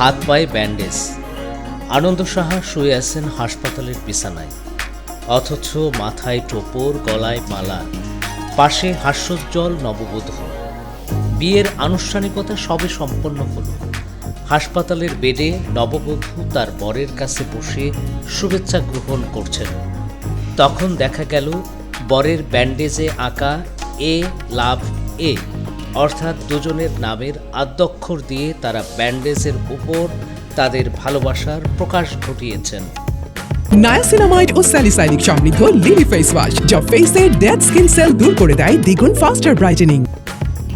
হাত পায়ে ব্যান্ডেজ। আনন্দ সাহা শুয়ে আছেন হাসপাতালের বিছানায়। অথচ মাথায় টোপর, গলায় মালা। পাশে হাস্যোজ্জ্বল নববধূ। বিয়ের আনুষ্ঠানিকতা সবে সম্পন্ন হলো। হাসপাতালের বেডে নববধূ তার বরের কাছে বসে শুভেচ্ছা গ্রহণ করছেন। তখন দেখা গেল, বরের ব্যান্ডেজে আঁকা এ লাভ এ। অর্থাৎ দুজনের নামের আদ্যক্ষর দিয়ে তারা ব্যান্ডেজের উপর তাদের ভালোবাসার প্রকাশ ঘটিয়েছেন। নায়াসিনামাইড ও স্যালিসাইলিক সমৃদ্ধ লিলি ফেস ওয়াশ যা ফেসের ডেড স্কিন সেল দূর করে দেয় দ্বিগুণ ফাস্টার ব্রাইটেনিং।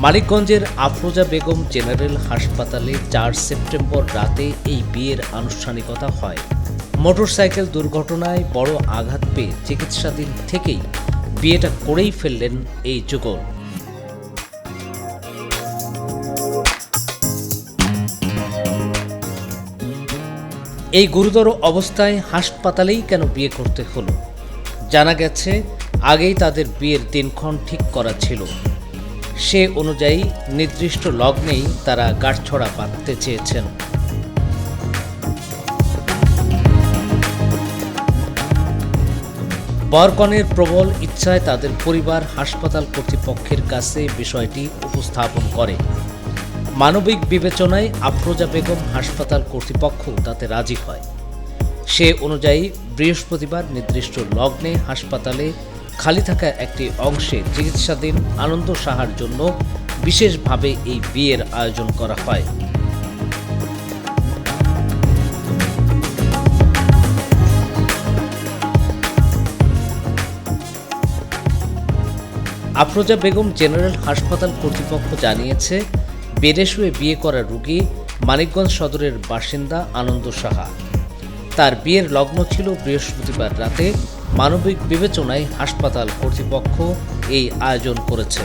মানিকগঞ্জের আফরোজা বেগম জেনারেল হাসপাতালে চার সেপ্টেম্বর রাতে এই বিয়ের আনুষ্ঠানিকতা হয়। মোটরসাইকেল দুর্ঘটনায় বড় আঘাত পেয়ে চিকিৎসাধীন থেকেই বিয়েটা করেই ফেললেন এই যুগল। এই গুরুতর অবস্থায় হাসপাতালেই কেন বিয়ে করতে হলো? জানা গেছে, আগেই তাদের বিয়ের দিনক্ষণ ঠিক করা ছিল। সে অনুযায়ী নির্দিষ্ট লগ্নেই তারা গাঁটছড়া বাঁধতে চেয়েছেন। বরকনের প্রবল ইচ্ছায় তাদের পরিবার হাসপাতাল কর্তৃপক্ষের কাছে বিষয়টি উপস্থাপন করে। মানবিক বিবেচনায় আফরোজা বেগম হাসপাতাল কর্তৃপক্ষ তাতে রাজি হয়। সে অনুযায়ী বৃহস্পতিবার নির্দিষ্ট লগ্নে হাসপাতালে খালি থাকা একটি অংশে চিকিৎসাধীন আনন্দ সাহার জন্য বিশেষভাবে এই বিয়ের আয়োজন করা হয়। আফরোজা বেগম জেনারেল হাসপাতাল কর্তৃপক্ষ জানিয়েছে বেডে শুয়ে বিয়ে করা রুগী মানিকগঞ্জ সদরের বাসিন্দা আনন্দ সাহা। তার বিয়ের লগ্ন ছিল বৃহস্পতিবার রাতে। মানবিক বিবেচনায় হাসপাতাল কর্তৃপক্ষ এই আয়োজন করেছে।